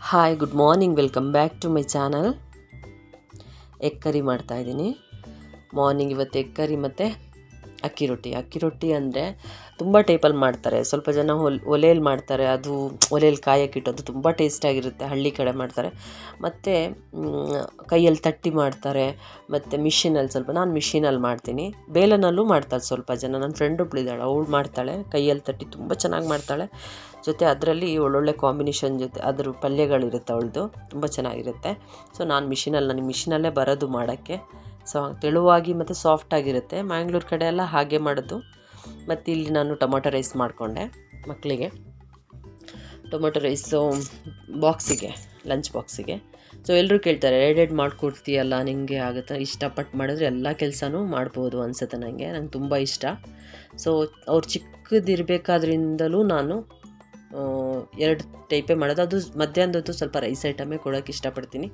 Hi good morning welcome back to my channel egg curry ಮಾಡ್ತಾಯಿದ್ದೀನಿ morning ಇವತ್ತು egg curry ಮತ್ತು ಅಕ್ಕಿ ರೊಟ್ಟಿ. ಅಕ್ಕಿ ರೊಟ್ಟಿ ಅಂದರೆ ತುಂಬ ಟೈಪಲ್ಲಿ ಮಾಡ್ತಾರೆ. ಸ್ವಲ್ಪ ಜನ ಹೊಲ್ ಒಲೆಯಲ್ಲಿ ಮಾಡ್ತಾರೆ. ಅದು ಒಲೆಯಲ್ಲಿ ಕಾಯಕ್ಕಿಟ್ಟು ತುಂಬ ಟೇಸ್ಟಾಗಿರುತ್ತೆ ಹಳ್ಳಿ ಕಡೆ ಮಾಡ್ತಾರೆ. ಮತ್ತು ಕೈಯಲ್ಲಿ ತಟ್ಟಿ ಮಾಡ್ತಾರೆ. ಮತ್ತು ಮಿಷಿನಲ್ಲಿ ಸ್ವಲ್ಪ, ನಾನು ಮಿಷಿನಲ್ಲಿ ಮಾಡ್ತೀನಿ. ಬೇಲನಲ್ಲೂ ಮಾಡ್ತಾರೆ ಸ್ವಲ್ಪ ಜನ. ನನ್ನ ಫ್ರೆಂಡ್ ಒಬ್ಳಿದ್ದಾಳೆ ಅವಳು ಮಾಡ್ತಾಳೆ. ಕೈಯಲ್ಲಿ ತಟ್ಟಿ ತುಂಬ ಚೆನ್ನಾಗಿ ಮಾಡ್ತಾಳೆ. ಜೊತೆ ಅದರಲ್ಲಿ ಒಳ್ಳೊಳ್ಳೆ ಕಾಂಬಿನೇಷನ್ ಜೊತೆ ಅದ್ರ ಪಲ್ಯಗಳಿರುತ್ತೆ ಅವಳದು. ತುಂಬ ಚೆನ್ನಾಗಿರುತ್ತೆ. ಸೊ ನಾನು ಮಿಷಿನಲ್ಲಿ, ನನಗೆ ಮಿಷಿನಲ್ಲೇ ಬರೋದು ಮಾಡೋಕ್ಕೆ ಸೊ ತೆಳುವಾಗಿ ಮತ್ತು ಸಾಫ್ಟಾಗಿರುತ್ತೆ ಮ್ಯಾಂಗ್ಳೂರು ಕಡೆ ಎಲ್ಲ ಹಾಗೆ ಮಾಡೋದು. ಮತ್ತು ಇಲ್ಲಿ ನಾನು ಟೊಮೊಟೊ ರೈಸ್ ಮಾಡಿಕೊಂಡೆ ಮಕ್ಕಳಿಗೆ ಟೊಮೊಟೊ ರೈಸು ಬಾಕ್ಸಿಗೆ ಲಂಚ್ ಬಾಕ್ಸಿಗೆ ಸೊ ಎಲ್ಲರೂ ಕೇಳ್ತಾರೆ ಎಡ್ ಮಾಡಿಕೊಡ್ತೀಯಲ್ಲ ನಿಮಗೆ ಆಗುತ್ತೆ? ಇಷ್ಟಪಟ್ಟು ಮಾಡಿದ್ರೆ ಎಲ್ಲ ಕೆಲಸನೂ ಮಾಡ್ಬೋದು, ಅನಿಸುತ್ತೆ ನನಗೆ ನಂಗೆ ತುಂಬ ಇಷ್ಟ. ಸೊ ಅವ್ರು ಚಿಕ್ಕದಿರಬೇಕಾದ್ರಿಂದಲೂ ನಾನು ಎರಡು ಟೈಪೇ ಮಾಡೋದು. ಅದು ಮಧ್ಯಾಹ್ನದೊತ್ತು ಸ್ವಲ್ಪ ರೈಸ್ ಐಟಮೇ ಕೊಡೋಕ್ಕೆ ಇಷ್ಟಪಡ್ತೀನಿ.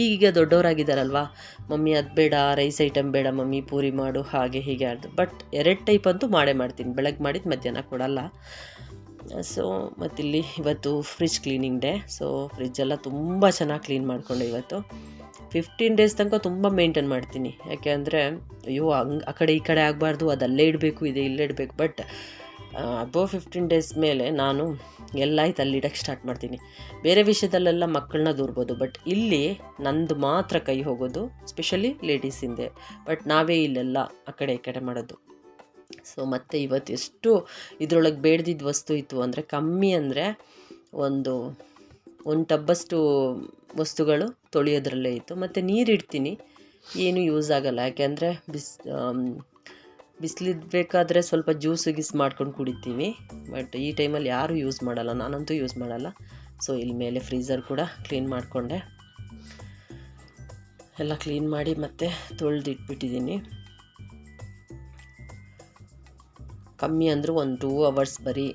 ಈಗೀಗ ದೊಡ್ಡವರಾಗಿದ್ದಾರಲ್ವಾ? ಮಮ್ಮಿ, ಅದು ಬೇಡ ರೈಸ್ ಐಟಮ್ ಬೇಡ, ಮಮ್ಮಿ ಪೂರಿ ಮಾಡು, ಹಾಗೆ ಹೀಗೆ ಅದು ಬಟ್ ಎರಡು ಟೈಪ್ ಅಂತೂ ಮಾಡೇ ಮಾಡ್ತೀನಿ. ಬೆಳಗ್ಗೆ ಮಾಡಿದ್ದು ಮಧ್ಯಾಹ್ನ ಕೊಡಲ್ಲ. ಸೊ ಮತ್ತಿಲ್ಲಿ ಇವತ್ತು ಫ್ರಿಜ್ ಕ್ಲೀನಿಂಗ್ ಡೇ ಸೊ ಫ್ರಿಜ್ಜೆಲ್ಲ ತುಂಬ ಚೆನ್ನಾಗಿ ಕ್ಲೀನ್ ಮಾಡಿಕೊಂಡೆ ಇವತ್ತು. ಫಿಫ್ಟೀನ್ ಡೇಸ್ ತನಕ ತುಂಬ ಮೇಂಟೈನ್ ಮಾಡ್ತೀನಿ. ಯಾಕೆ ಅಂದರೆ, ಅಯ್ಯೋ, ಹಂಗೆ ಆ ಕಡೆ ಈ ಕಡೆ ಆಗಬಾರ್ದು, ಅದಲ್ಲೇ ಇಡಬೇಕು, ಇದೆ ಇಲ್ಲೇ ಇಡಬೇಕು. ಬಟ್ ಅಬೋವ್ ಫಿಫ್ಟೀನ್ ಡೇಸ್ ಮೇಲೆ ನಾನು ಎಲ್ಲ ಇಡಕ್ಕೆ ಸ್ಟಾರ್ಟ್ ಮಾಡ್ತೀನಿ. ಬೇರೆ ವಿಷಯದಲ್ಲೆಲ್ಲ ಮಕ್ಕಳನ್ನ ದೂರ್ಬೋದು ಬಟ್ ಇಲ್ಲಿ ನಂದು ಮಾತ್ರ ಕೈ ಹೋಗೋದು ಸ್ಪೆಷಲಿ ಲೇಡೀಸಿಂದೆ ಬಟ್ ನಾವೇ ಇಲ್ಲೆಲ್ಲ ಆ ಕಡೆ ಈ ಕಡೆ ಮಾಡೋದು. ಸೊ ಮತ್ತು ಇವತ್ತು ಎಷ್ಟು ಇದರೊಳಗೆ ಬೇಡ್ದಿದ್ದ ವಸ್ತು ಇತ್ತು ಅಂದರೆ ಕಮ್ಮಿ ಅಂದರೆ ಒಂದು ಒಂದು ಟಬ್ಬಷ್ಟು ವಸ್ತುಗಳು ತೊಳೆಯೋದ್ರಲ್ಲೇ ಇತ್ತು. ಮತ್ತು ನೀರು ಇಡ್ತೀನಿ. ಏನು ಯೂಸ್ ಆಗಲ್ಲ. ಯಾಕೆಂದರೆ ಬಿಸ್ ಬಿಸಿಲಿದ್ಬೇಕಾದ್ರೆ ಸ್ವಲ್ಪ ಜ್ಯೂಸು ಗೀಸ್ ಮಾಡ್ಕೊಂಡು ಕುಡಿತೀವಿ. ಬಟ್ ಈ ಟೈಮಲ್ಲಿ ಯಾರೂ ಯೂಸ್ ಮಾಡಲ್ಲ, ನಾನಂತೂ ಯೂಸ್ ಮಾಡಲ್ಲ. ಸೊ ಇಲ್ಲಿ ಮೇಲೆ ಫ್ರೀಝರ್ ಕೂಡ ಕ್ಲೀನ್ ಮಾಡಿಕೊಂಡೆ. ಎಲ್ಲ ಕ್ಲೀನ್ ಮಾಡಿ ಮತ್ತೆ ತೊಳೆದಿಟ್ಬಿಟ್ಟಿದ್ದೀನಿ. ಕಮ್ಮಿ ಅಂದರೂ ಒಂದು ಟೂ ಅವರ್ಸ್ ಬರೀ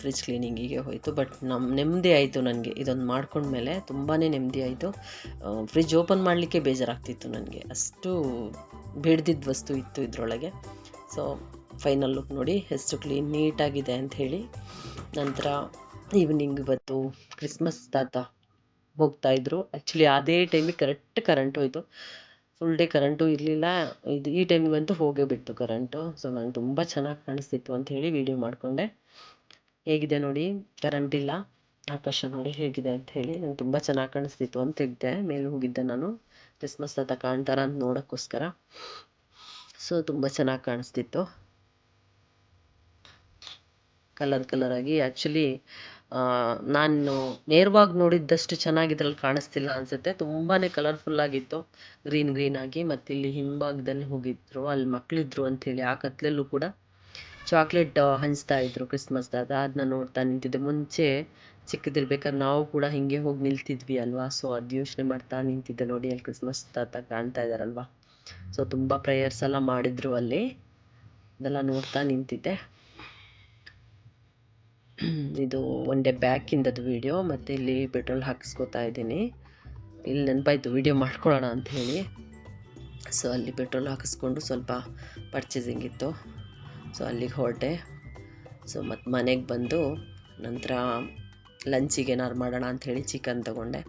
ಫ್ರಿಜ್ ಕ್ಲೀನಿಂಗಿಗೆ ಹೋಯಿತು. ಬಟ್ ನಮ್ಮ ನೆಮ್ಮದಿ ಆಯಿತು ನನಗೆ. ಇದೊಂದು ಮಾಡ್ಕೊಂಡ್ಮೇಲೆ ತುಂಬಾ ನೆಮ್ಮದಿ ಆಯಿತು. ಫ್ರಿಜ್ ಓಪನ್ ಮಾಡಲಿಕ್ಕೆ ಬೇಜಾರಾಗ್ತಿತ್ತು ನನಗೆ. ಅಷ್ಟು ಬೇಡ್ದಿದ್ದ ವಸ್ತು ಇತ್ತು ಇದರೊಳಗೆ. ಸೊ ಫೈನಲ್ ಲುಕ್ ನೋಡಿ ಎಷ್ಟು ಕ್ಲೀನ್ ನೀಟಾಗಿದೆ ಅಂತ ಹೇಳಿ ನಂತರ ಈವ್ನಿಂಗ್ ಇವತ್ತು ಕ್ರಿಸ್ಮಸ್ ತಾತ ಹೋಗ್ತಾಯಿದ್ರು ಆ್ಯಕ್ಚುಲಿ ಅದೇ ಟೈಮಿಗೆ ಕರೆಕ್ಟ್ ಕರೆಂಟ್ ಹೋಯಿತು. ಫುಲ್ ಡೇ ಕರೆಂಟು ಇರಲಿಲ್ಲ. ಇದು ಈ ಟೈಮಿಗಂತೂ ಹೋಗೇ ಬಿಟ್ಟು ಕರೆಂಟು ಸೊ ನಂಗೆ ತುಂಬ ಚೆನ್ನಾಗಿ ಕಾಣಿಸ್ತಿತ್ತು ಅಂತ ಹೇಳಿ ವೀಡಿಯೋ ಮಾಡಿಕೊಂಡೆ. ಹೇಗಿದೆ ನೋಡಿ ಕರೆಂಟ್ ಇಲ್ಲ. ಆಕಾಶ ನೋಡಿ ಹೇಗಿದೆ ಅಂತ ಹೇಳಿ ನಂಗೆ ತುಂಬ ಚೆನ್ನಾಗಿ ಕಾಣಿಸ್ತಿತ್ತು ಅಂತ ತೆಗ್ದೆ ಮೇಲೆ ಹೋಗಿದ್ದೆ ನಾನು. ಕ್ರಿಸ್ಮಸ್ ತಾತ ಕಾಣ್ತಾರ ಅಂತ ನೋಡೋಕ್ಕೋಸ್ಕರ. ಸೊ, ತುಂಬ ಚೆನ್ನಾಗಿ ಕಾಣಿಸ್ತಿತ್ತು. ಕಲರ್ ಕಲರಾಗಿ ಆ್ಯಕ್ಚುಲಿ ನಾನು ನೇರವಾಗಿ ನೋಡಿದ್ದಷ್ಟು ಚೆನ್ನಾಗಿ ಇದ್ರಲ್ಲಿ ಕಾಣಿಸ್ತಿಲ್ಲ ಅನಿಸುತ್ತೆ. ತುಂಬಾ ಕಲರ್ಫುಲ್ಲಾಗಿತ್ತು ಗ್ರೀನ್ ಗ್ರೀನ್ ಆಗಿ ಮತ್ತು ಇಲ್ಲಿ ಹಿಂಭಾಗದಲ್ಲಿ ಹೋಗಿದ್ರು, ಅಲ್ಲಿ ಮಕ್ಕಳಿದ್ರು ಅಂಥೇಳಿ ಆ ಕತ್ತಲಲ್ಲೂ ಕೂಡ ಚಾಕ್ಲೇಟ್ ಹಂಚ್ತಾ ಇದ್ರು ಕ್ರಿಸ್ಮಸ್ ತಾತ ಅದನ್ನ ನೋಡ್ತಾ ನಿಂತಿದ್ದೆ. ಮುಂಚೆ ಚಿಕ್ಕದಿರ್ಬೇಕಾದ್ರೆ ನಾವು ಕೂಡ ಹಿಂಗೆ ಹೋಗಿ ನಿಲ್ತಿದ್ವಿ ಅಲ್ವಾ? ಸೊ, ಅದು ಯೋಚನೆ ಮಾಡ್ತಾ ನಿಂತಿದ್ದೆ ನೋಡಿ, ಅಲ್ಲಿ ಕ್ರಿಸ್ಮಸ್ ತಾತ ಕಾಣ್ತಾ ಇದ್ದಾರಲ್ವಾ ಸೊ ತುಂಬ ಪ್ರೇಯರ್ಸ್ ಎಲ್ಲ ಮಾಡಿದ್ರು ಅಲ್ಲಿ. ಅದೆಲ್ಲ ನೋಡ್ತಾ ನಿಂತಿದ್ದೆ. ಇದು ಒನ್ ಡೇ ಬ್ಯಾಕಿಂದದು ವೀಡಿಯೋ ಮತ್ತು ಇಲ್ಲಿ ಪೆಟ್ರೋಲ್ ಹಾಕಿಸ್ಕೊತಾ ಇದ್ದೀನಿ. ಇಲ್ಲಿ ನೆನಪಾಯ್ತು ವೀಡಿಯೋ ಮಾಡ್ಕೊಳ್ಳೋಣ ಅಂತ ಹೇಳಿ. ಸೊ ಅಲ್ಲಿ ಪೆಟ್ರೋಲ್ ಹಾಕಿಸ್ಕೊಂಡು ಸ್ವಲ್ಪ ಪರ್ಚೇಸಿಂಗ್ ಇತ್ತು. ಸೊ ಅಲ್ಲಿಗೆ ಹೊರಟೆ. ಸೊ ಮತ್ತು ಮನೆಗೆ ಬಂದು ನಂತರ ಲಂಚಿಗೆ ಏನಾರು ಮಾಡೋಣ ಅಂಥೇಳಿ ಚಿಕನ್ ತೊಗೊಂಡೆ.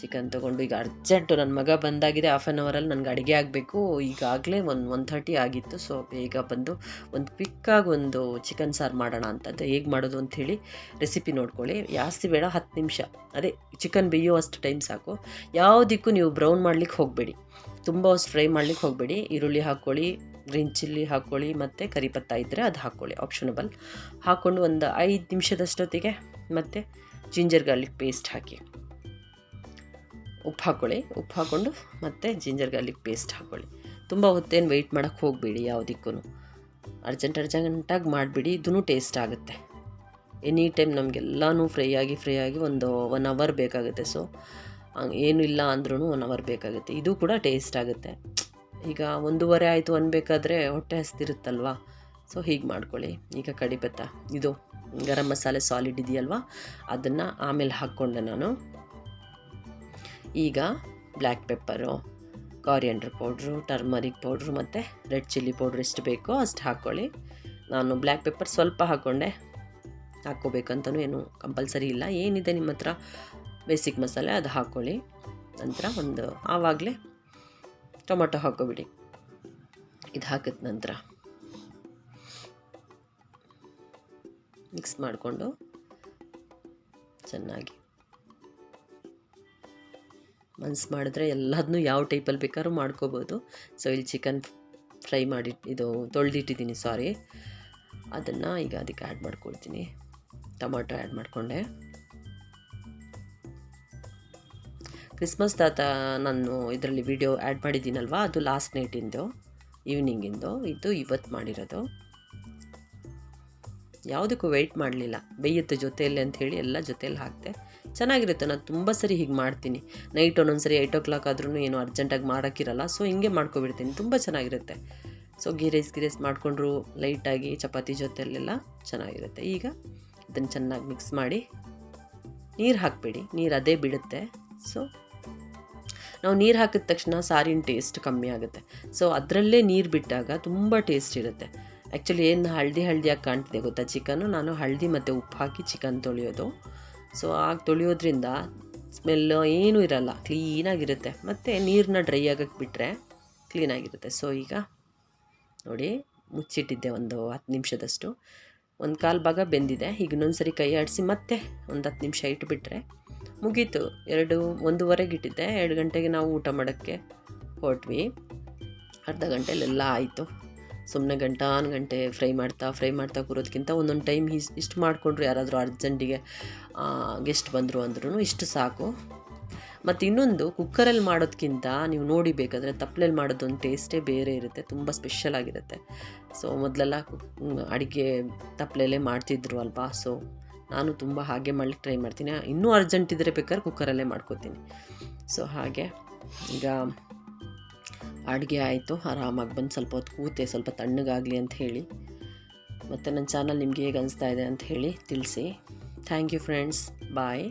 ಚಿಕನ್ ತೊಗೊಂಡು, ಈಗ ಅರ್ಜೆಂಟು ನನ್ನ ಮಗ ಬಂದಾಗಿದೆ ಹಾಫ್ ಆನ್ ಅವರಲ್ಲಿ ನನಗೆ ಅಡುಗೆ ಆಗಬೇಕು. ಈಗಾಗಲೇ ಒಂದು ಒನ್ ಥರ್ಟಿ ಆಗಿತ್ತು ಸೊ ಬೇಗ ಬಂದು ಒಂದು ಪಿಕ್ಕಾಗಿ ಒಂದು ಚಿಕನ್ ಸಾರು ಮಾಡೋಣ ಅಂತದ್ದು ಹೇಗೆ ಮಾಡೋದು ಅಂಥೇಳಿ ರೆಸಿಪಿ ನೋಡ್ಕೊಳ್ಳಿ. ಜಾಸ್ತಿ ಬೇಡ, ಹತ್ತು ನಿಮಿಷ. ಅದೇ ಚಿಕನ್ ಬೇಯೋ ಅಷ್ಟು ಟೈಮ್ ಸಾಕು ಯಾವುದಕ್ಕೂ ನೀವು ಬ್ರೌನ್ ಮಾಡ್ಲಿಕ್ಕೆ ಹೋಗಬೇಡಿ. ತುಂಬ ಅಷ್ಟು ಫ್ರೈ ಮಾಡ್ಲಿಕ್ಕೆ ಹೋಗಬೇಡಿ. ಈರುಳ್ಳಿ ಹಾಕ್ಕೊಳ್ಳಿ ಗ್ರೀನ್ ಚಿಲ್ಲಿ ಹಾಕ್ಕೊಳ್ಳಿ, ಮತ್ತು ಕರಿಪತ್ತ ಇದ್ದರೆ ಅದು ಹಾಕ್ಕೊಳ್ಳಿ ಆಪ್ಷನಬಲ್ ಹಾಕ್ಕೊಂಡು ಒಂದು ಐದು ನಿಮಿಷದಷ್ಟೊತ್ತಿಗೆ ಮತ್ತು ಜಿಂಜರ್ ಗಾರ್ಲಿಕ್ ಪೇಸ್ಟ್ ಹಾಕಿ. ಉಪ್ಪು ಹಾಕ್ಕೊಳ್ಳಿ ಉಪ್ಪು ಹಾಕ್ಕೊಂಡು ಮತ್ತು ಜಿಂಜರ್ ಗಾರ್ಲಿಕ್ ಪೇಸ್ಟ್ ಹಾಕ್ಕೊಳ್ಳಿ ತುಂಬ ಹೊತ್ತೇನು ವೆಯ್ಟ್ ಮಾಡೋಕ್ಕೆ ಹೋಗಬೇಡಿ ಯಾವುದಕ್ಕೂ ಅರ್ಜೆಂಟ್ ಅರ್ಜೆಂಟಾಗಿ ಮಾಡಿಬಿಡಿ ಇದೂ ಟೇಸ್ಟ್ ಆಗುತ್ತೆ. ಎನಿ ಟೈಮ್ ನಮಗೆಲ್ಲನೂ ಫ್ರೈ ಆಗಿ ಫ್ರೈ ಆಗಿ ಒಂದು ಒನ್ ಅವರ್ ಬೇಕಾಗುತ್ತೆ. ಸೊ ಏನು ಇಲ್ಲ ಅಂದ್ರೂ ಒನ್ ಅವರ್ ಬೇಕಾಗುತ್ತೆ. ಇದು ಕೂಡ ಟೇಸ್ಟ್ ಆಗುತ್ತೆ. ಈಗ ಒಂದೂವರೆ ಆಯಿತು ಅನ್ಬೇಕಾದ್ರೆ ಹೊಟ್ಟೆ ಹಸ್ತಿರುತ್ತಲ್ವ? ಸೊ ಹೀಗೆ ಮಾಡ್ಕೊಳ್ಳಿ. ಈಗ ಕಡಿಬತ್ತ. ಇದು ಗರಂ ಮಸಾಲೆ ಸಾಲಿಡ್ ಇದೆಯಲ್ವ? ಅದನ್ನು ಆಮೇಲೆ ಹಾಕ್ಕೊಂಡೆ ನಾನು. ಈಗ black pepper, coriander powder, turmeric powder ಮತ್ತು ರೆಡ್ ಚಿಲ್ಲಿ ಪೌಡ್ರ್ ಎಷ್ಟು ಬೇಕೋ ಅಷ್ಟು ಹಾಕ್ಕೊಳ್ಳಿ. ನಾನು ಬ್ಲ್ಯಾಕ್ ಪೆಪ್ಪರ್ ಸ್ವಲ್ಪ ಹಾಕ್ಕೊಂಡೆ. ಹಾಕ್ಕೋಬೇಕಂತಲೂ ಏನು ಕಂಪಲ್ಸರಿ ಇಲ್ಲ. ಏನಿದೆ ನಿಮ್ಮ ಹತ್ರ ಬೇಸಿಕ್ ಮಸಾಲೆ ಅದು ಹಾಕ್ಕೊಳ್ಳಿ. ನಂತರ ಒಂದು ಆವಾಗಲೇ ಟೊಮೊಟೊ ಹಾಕ್ಕೊಬಿಡಿ. ಇದು ಹಾಕಿದ ನಂತರ ಮಿಕ್ಸ್ ಮಾಡಿಕೊಂಡು ಚೆನ್ನಾಗಿ ಮನ್ಸು ಮಾಡಿದ್ರೆ ಎಲ್ಲದನ್ನೂ ಯಾವ ಟೈಪಲ್ಲಿ ಬೇಕಾದ್ರೂ ಮಾಡ್ಕೋಬೋದು. ಸೊ ಇಲ್ಲಿ ಚಿಕನ್ ಫ್ರೈ ಮಾಡಿ, ಇದು ತೊಳೆದಿಟ್ಟಿದ್ದೀನಿ ಸಾರಿ ಅದನ್ನು ಈಗ ಅದಕ್ಕೆ ಆ್ಯಡ್ ಮಾಡ್ಕೊಳ್ತೀನಿ. ಟೊಮಾಟೊ ಆ್ಯಡ್ ಮಾಡಿಕೊಂಡೆ. ಕ್ರಿಸ್ಮಸ್ ತಾತ ನಾನು ಇದರಲ್ಲಿ ವಿಡಿಯೋ ಆ್ಯಡ್ ಮಾಡಿದ್ದೀನಲ್ವ? ಅದು ಲಾಸ್ಟ್ ನೈಟಿಂದು ಈವ್ನಿಂಗಿಂದು ಇದು ಇವತ್ತು ಮಾಡಿರೋದು. ಯಾವುದಕ್ಕೂ ವೆಯ್ಟ್ ಮಾಡಲಿಲ್ಲ. ಬೇಯುತ್ತೆ ಜೊತೆಯಲ್ಲಿ ಅಂತ ಹೇಳಿ ಎಲ್ಲ ಜೊತೆಯಲ್ಲಿ ಹಾಕಿದೆ. ಚೆನ್ನಾಗಿರುತ್ತೆ, ನಾನು ತುಂಬ ಸರಿ ಹೀಗೆ ಮಾಡ್ತೀನಿ. ನೈಟ್ ಒಂದೊಂದು ಸರಿ ಏಯ್ಟ್ ಓ ಕ್ಲಾಕ್ ಆದ್ರೂ ಏನು ಅರ್ಜೆಂಟಾಗಿ ಮಾಡೋಕ್ಕಿರಲ್ಲ ಸೊ ಹಿಂಗೆ ಮಾಡ್ಕೊಬಿಡ್ತೀನಿ. ತುಂಬ ಚೆನ್ನಾಗಿರುತ್ತೆ. So ghee rice ghee rice ಮಾಡಿಕೊಂಡ್ರು ಲೈಟಾಗಿ ಚಪಾತಿ ಜೊತೆಯಲ್ಲೆಲ್ಲ ಚೆನ್ನಾಗಿರುತ್ತೆ. ಈಗ ಇದನ್ನು ಚೆನ್ನಾಗಿ ಮಿಕ್ಸ್ ಮಾಡಿ ನೀರು ಹಾಕಬೇಡಿ. ನೀರು ಅದೇ ಬಿಡುತ್ತೆ ಸೊ ನಾವು ನೀರು ಹಾಕಿದ ತಕ್ಷಣ ಸಾರಿನ ಟೇಸ್ಟ್ ಕಮ್ಮಿ ಆಗುತ್ತೆ. ಸೊ ಅದರಲ್ಲೇ ನೀರು ಬಿಟ್ಟಾಗ ತುಂಬ ಟೇಸ್ಟ್ ಇರುತ್ತೆ. ಆ್ಯಕ್ಚುಲಿ ಏನು ಹಳದಿ ಹಳದಿಯಾಗಿ ಕಾಣ್ತಿದೆ ಗೊತ್ತಾ ಚಿಕನ್ನು ನಾನು ಹಳದಿ ಮತ್ತು ಉಪ್ಪು ಹಾಕಿ ಚಿಕನ್ ತೊಳೆಯೋದು. ಸೊ ಆಗ ತೊಳೆಯೋದ್ರಿಂದ ಸ್ಮೆಲ್ ಏನೂ ಇರಲ್ಲ, ಕ್ಲೀನಾಗಿರುತ್ತೆ. ಮತ್ತು ನೀರನ್ನ ಡ್ರೈ ಆಗಕ್ಕೆ ಬಿಟ್ಟರೆ ಕ್ಲೀನಾಗಿರುತ್ತೆ. ಸೊ ಈಗ ನೋಡಿ, ಮುಚ್ಚಿಟ್ಟಿದ್ದೆ ಒಂದು ಹತ್ತು ನಿಮಿಷದಷ್ಟು. ಒಂದು ಕಾಲು ಭಾಗ ಬೆಂದಿದೆ. ಈಗ ಇನ್ನೊಂದು ಸರಿ ಕೈ ಆಡಿಸಿ ಮತ್ತೆ ಒಂದು ಹತ್ತು ನಿಮಿಷ ಇಟ್ಬಿಟ್ರೆ ಮುಗೀತು. ಎರಡು, ಒಂದೂವರೆಗೆ ಇಟ್ಟಿದ್ದೆ. ಎರಡು ಗಂಟೆಗೆ ನಾವು ಊಟ ಮಾಡೋಕ್ಕೆ ಹೊರಟ್ವಿ. ಅರ್ಧ ಗಂಟೆಲೆಲ್ಲ ಆಯಿತು. ಸುಮ್ಮನೆ ಗಂಟಾನು ಗಂಟೆ ಫ್ರೈ ಮಾಡ್ತಾ ಫ್ರೈ ಮಾಡ್ತಾ ಕೂರೋದಕ್ಕಿಂತ ಒಂದೊಂದು ಟೈಮ್ ಇಸ್, ಇಷ್ಟು ಮಾಡಿಕೊಂಡ್ರು ಯಾರಾದರೂ ಅರ್ಜೆಂಟಿಗೆ ಗೆಸ್ಟ್ ಬಂದರು ಅಂದ್ರೂ ಇಷ್ಟು ಸಾಕು. ಮತ್ತು ಇನ್ನೊಂದು ಕುಕ್ಕರಲ್ಲಿ ಮಾಡೋದಕ್ಕಿಂತ ನೀವು ನೋಡಿ ಬೇಕಾದರೆ ತಪ್ಪಲೆಲ್ಲಿ ಮಾಡೋದೊಂದು ಟೇಸ್ಟೇ ಬೇರೆ ಇರುತ್ತೆ, ತುಂಬ ಸ್ಪೆಷಲ್ ಆಗಿರುತ್ತೆ. ಸೊ ಮೊದಲೆಲ್ಲ ಅಡುಗೆ ತಪ್ಪಲೆಲ್ಲೇ ಮಾಡ್ತಿದ್ರು ಅಲ್ವಾ? ಸೊ ನಾನು ತುಂಬ ಹಾಗೆ ಮಾಡ್ಲಿಕ್ಕೆ ಟ್ರೈ ಮಾಡ್ತೀನಿ. ಇನ್ನೂ ಅರ್ಜೆಂಟ್ ಇದ್ದರೆ ಬೇಕಾದ್ರೆ ಕುಕ್ಕರಲ್ಲೇ ಮಾಡ್ಕೋತೀನಿ. ಸೊ ಹಾಗೆ, ಈಗ ಅಡುಗೆ ಆಯಿತು, ಆರಾಮಾಗಿ ಬಂದು ಸ್ವಲ್ಪ ಹೊತ್ತು ಕೂತೆ, ಸ್ವಲ್ಪ ತಣ್ಣಗಾಗಲಿ ಅಂತ ಹೇಳಿ. ಮತ್ತು ನನ್ನ ಚಾನಲ್ ನಿಮ್ಗೆ ಹೇಗೆ ಅನಿಸ್ತಾ ಇದೆ ಅಂತ ಹೇಳಿ ತಿಳಿಸಿ. Thank you friends bye